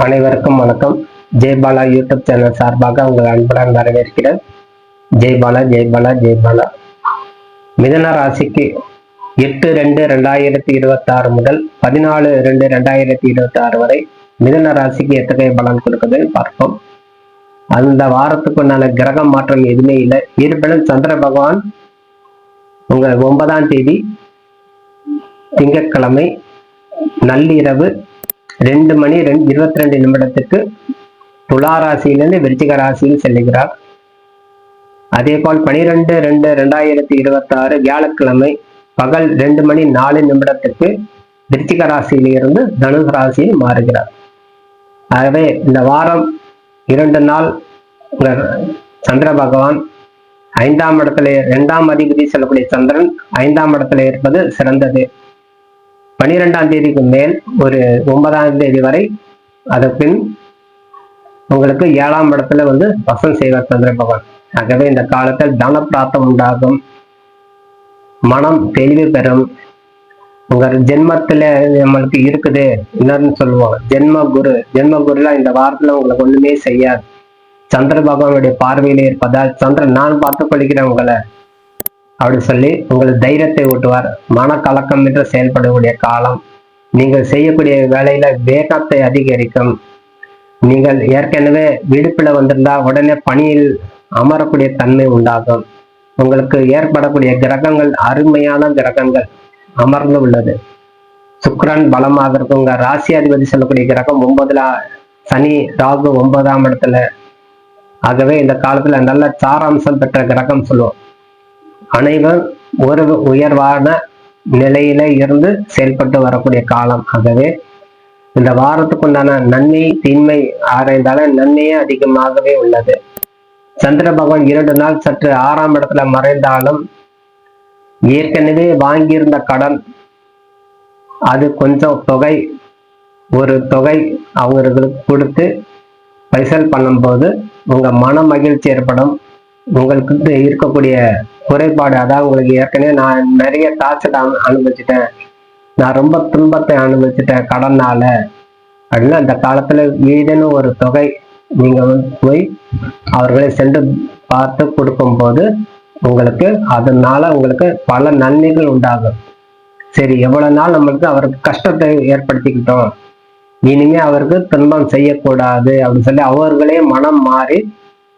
அனைவருக்கும் வணக்கம். Jaibala YouTube channel சார்பாக உங்கள் அன்புடன் வரவேற்கிறேன். ஜெய்பாலா ஜெய்பாலா ஜெய்பாலா மிதன ராசிக்கு எட்டு ரெண்டு ரெண்டாயிரத்தி இருபத்தாறு முதல் பதினாலு ரெண்டு ரெண்டாயிரத்தி இருபத்தி ஆறு வரை மிதன ராசிக்கு எத்தகைய பலன் கொடுக்குதுன்னு பார்ப்போம். அந்த வாரத்துக்குண்டான கிரக மாற்றம் எதுவுமே இல்லை. இருப்பினும் சந்திர பகவான் உங்க ஒன்பதாம் தேதி திங்கட்கிழமை நள்ளிரவு ரெண்டு மணி ரெண்டு இருபத்தி ரெண்டு நிமிடத்துக்கு துலா ராசியிலிருந்து விருச்சிக ராசியில் செல்லுகிறார். அதே போல் பனிரெண்டு ரெண்டு ரெண்டாயிரத்தி இருபத்தி ஆறு வியாழக்கிழமை பகல் ரெண்டு மணி நாலு நிமிடத்துக்கு விருச்சிக ராசியிலிருந்து தனுசு ராசியில் மாறுகிறார். ஆகவே இந்த வாரம் இரண்டு நாள் சந்திர பகவான் ஐந்தாம் இடத்துல இரண்டாம் அதிபதி செல்லக்கூடிய சந்திரன் ஐந்தாம் இடத்துல இருப்பது சிறந்தது. பனிரெண்டாம் தேதிக்கு மேல் ஒரு ஒன்பதாம் தேதி வரை அதன் பின் உங்களுக்கு ஏழாம் இடத்துல வந்து வசம் செய்வார் சந்திர பகவான். ஆகவே இந்த காலத்தில் தன பிராப்தம் உண்டாகும். மனம் தெளிவு பெறும். உங்க ஜென்மத்துல நம்மளுக்கு இருக்குது. என்னன்னு சொல்லுவோம். ஜென்ம குரு. ஜென்ம குருலாம் இந்த வாரத்துல உங்களுக்கு ஒண்ணுமே செய்யாது. சந்திர பகவானுடைய பார்வையில இருப்பதால் சந்திரன் நான் பார்த்துக் கொள்கிறேன் உங்களை. அப்படின்னு சொல்லி உங்களுக்கு தைரியத்தை ஊட்டுவார். மனக்கலக்கம் என்று செயல்படக்கூடிய காலம். நீங்கள் செய்யக்கூடிய வேலையில வேகத்தை அதிகரிக்கும். நீங்கள் ஏற்கனவே விடுப்பில் வந்திருந்தா உடனே பணியில் அமரக்கூடிய தன்மை உண்டாகும். உங்களுக்கு ஏற்படக்கூடிய கிரகங்கள் அருமையான கிரகங்கள் அமர்ந்து உள்ளது. சுக்ரன் பலமாக இருக்கும். உங்க ராசி அதிபதி சொல்லக்கூடிய கிரகம் ஒன்பதுல சனி ராகு ஒன்பதாம் இடத்துல. ஆகவே இந்த காலத்துல நல்ல சாராம்சம் பெற்ற கிரகம் சொல்லுவோம். அனைவரும் ஒரு உயர்வான நிலையில இருந்து செயல்பட்டு வரக்கூடிய காலம். ஆகவே இந்த வாரத்துக்குண்டான நன்மை தீன்மை ஆராய்ந்தாலும் நன்மையே அதிகமாகவே உள்ளது. சந்திர பகவான் இரண்டு நாள் சற்று ஆறாம் இடத்துல மறைந்தாலும் ஏற்கனவே வாங்கியிருந்த கடன் அது கொஞ்சம் தொகை ஒரு தொகை அவங்களுக்கு கொடுத்து பைசல் பண்ணும்போது உங்கள் மன மகிழ்ச்சி ஏற்படும். உங்களுக்கு இருக்கக்கூடிய குறைபாடு. அதாவது உங்களுக்கு ஏற்கனவே நான் நிறைய டார்ச்சர் அனுபவிச்சிட்டேன். நான் ரொம்ப துன்பத்தை அனுபவிச்சிட்டேன் கடனால. அப்படின்னா அந்த காலத்துல வீடுன்னு ஒரு தொகை நீங்க வந்து போய் அவர்களை சென்று பார்த்து கொடுக்கும் போது உங்களுக்கு அதனால உங்களுக்கு பல நன்மைகள் உண்டாகும். சரி எவ்வளவு நாள் நம்மளுக்கு அவருக்கு கஷ்டத்தை ஏற்படுத்திக்கிட்டோம். இனிமே அவருக்கு துன்பம் செய்யக்கூடாது அப்படின்னு சொல்லி அவர்களே மனம் மாறி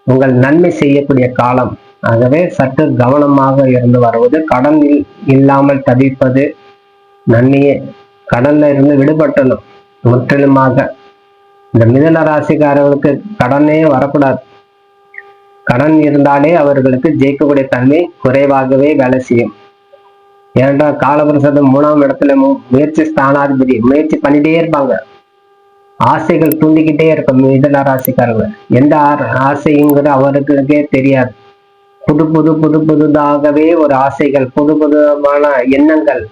உங்கள் நன்மை செய்யக்கூடிய காலம். ஆகவே சற்று கவனமாக இருந்து வருவது கடன் இல்- இல்லாமல் தவிப்பது நன்மையே. கடன்ல இருந்து விடுபட்டணும் முற்றிலுமாக. இந்த மிதன ராசிக்காரர்களுக்கு கடனே வரக்கூடாது. கடன் இருந்தாலே அவர்களுக்கு ஜெயிக்கக்கூடிய தன்மை குறைவாகவே வேலை செய்யும். ஏனென்றால் காலபிரசதம் மூணாம் இடத்துல முயற்சி ஸ்தானாதிபதி முயற்சி பண்ணிட்டே இருப்பாங்க. ஆசைகள் தூண்டிக்கிட்டே இருக்கும் மிதன ராசிக்காரங்க எந்த ஆசைங்கிறது அவர்களுக்கே தெரியாது. புது புது புது புதுதாகவே ஒரு ஆசைகள் புது புதுமான எண்ணங்கள்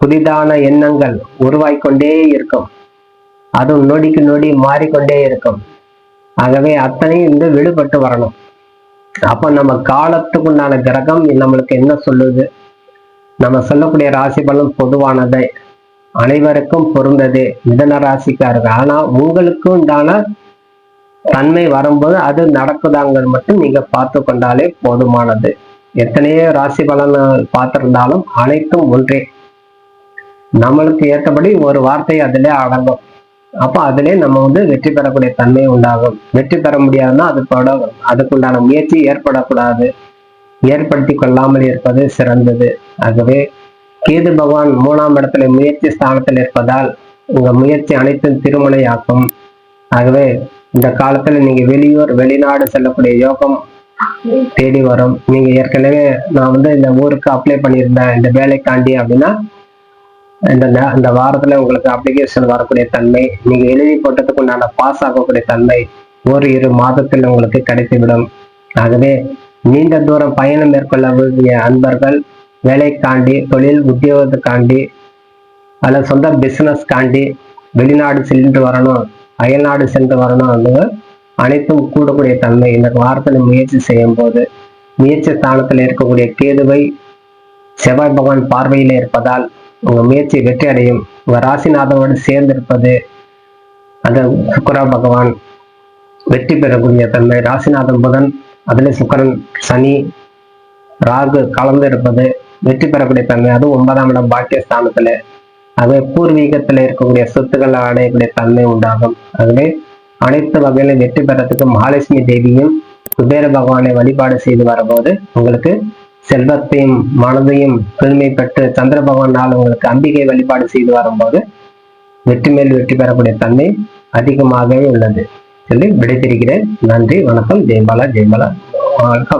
புதிதான எண்ணங்கள் உருவாய்கொண்டே இருக்கும். அதுவும் நொடிக்கு நொடி மாறிக்கொண்டே இருக்கும். ஆகவே அத்தனையும் வந்து விடுபட்டு வரணும். அப்ப நம்ம காலத்துக்குண்டான கிரகம் நம்மளுக்கு என்ன சொல்லுது? நம்ம சொல்லக்கூடிய ராசி பலன் பொதுவானது. அனைவருக்கும் பொருந்தது. மிதன ராசிக்காரர்கள். ஆனா உங்களுக்கு உண்டான தன்மை வரும்போது அது நடக்குதாங்கிறது மட்டும் நீங்க பார்த்து கொண்டாலே போதுமானது. எத்தனையோ ராசி பலன் பார்த்திருந்தாலும் அனைத்தும் ஒன்றே. நம்மளுக்கு ஏற்றபடி ஒரு வார்த்தை அதிலே அடங்கும். அப்போ அதிலே நம்ம வந்து வெற்றி பெறக்கூடிய தன்மை உண்டாகும். வெற்றி பெற முடியாதுன்னா அது பட அதுக்குண்டான முயற்சி ஏற்படக்கூடாது. ஏற்படுத்தி கொள்ளாமல் இருப்பது சிறந்தது. ஆகவே கேது பகவான் மூணாம் இடத்துல முயற்சி ஸ்தானத்தில் இருப்பதால் உங்க முயற்சி அனைத்தும் திருமலையாக்கும். ஆகவே இந்த காலத்துல நீங்க வெளியூர் வெளிநாடு செல்லக்கூடிய யோகம் தேடி வரும். நீங்க ஏற்கனவே நான் வந்து இந்த ஊருக்கு அப்ளை பண்ணியிருந்தேன் இந்த வேலைக்காண்டி அப்படின்னா இந்த இந்த வாரத்துல உங்களுக்கு அப்ளிகேஷன் வரக்கூடிய தன்மை நீங்க எழுதி போட்டதுக்கு உண்டான பாஸ் ஆகக்கூடிய தன்மை ஒரு இரு மாதத்தில் உங்களுக்கு கிடைத்துவிடும். ஆகவே நீண்ட தூரம் பயணம் மேற்கொள்ள விரும்பிய அன்பர்கள் வேலைக்காண்டி தொழில் உத்தியோகத்துக்காண்டி அல்ல சொந்த பிசினஸ் காண்டி வெளிநாடு சென்று வரணும். அயல்நாடு சென்று வரணும் அப்படிங்க அனைத்தும் கூடக்கூடிய தன்மை. இந்த வாரத்தில் முயற்சி செய்யும் போது முயற்சி ஸ்தானத்தில் இருக்கக்கூடிய கேதுவை செவ்வாய் பகவான் பார்வையில இருப்பதால் உங்க முயற்சி வெற்றி அடையும். உங்க ராசிநாதனோடு சேர்ந்திருப்பது அந்த சுக்கர பகவான் வெற்றி பெறக்கூடிய தன்மை. ராசிநாதன் புதன் அதிலே சுக்கரன் சனி ராகு கலந்து இருப்பது வெற்றி பெறக்கூடிய தன்மை. அதுவும் ஒன்பதாம் இடம் பாக்கியஸ்தானத்துல. அதுவே பூர்வீகத்துல இருக்கக்கூடிய சொத்துக்கள் அடையக்கூடிய தன்மை உண்டாகும். அதுவே அனைத்து வகையிலும் வெற்றி பெறத்துக்கு மகாலட்சுமி தேவியும் குபேர பகவானை வழிபாடு செய்து வரும்போது உங்களுக்கு செல்வத்தையும் மனதையும் பெருமை பெற்று சந்திர பகவானால் உங்களுக்கு அம்பிகை வழிபாடு செய்து வரும்போது வெற்றி மேல் வெற்றி பெறக்கூடிய தன்மை அதிகமாகவே உள்ளது. சொல்லி விடைபெறுகிறேன். நன்றி வணக்கம். ஜெயபாலா ஜெயபாலா வாழ்க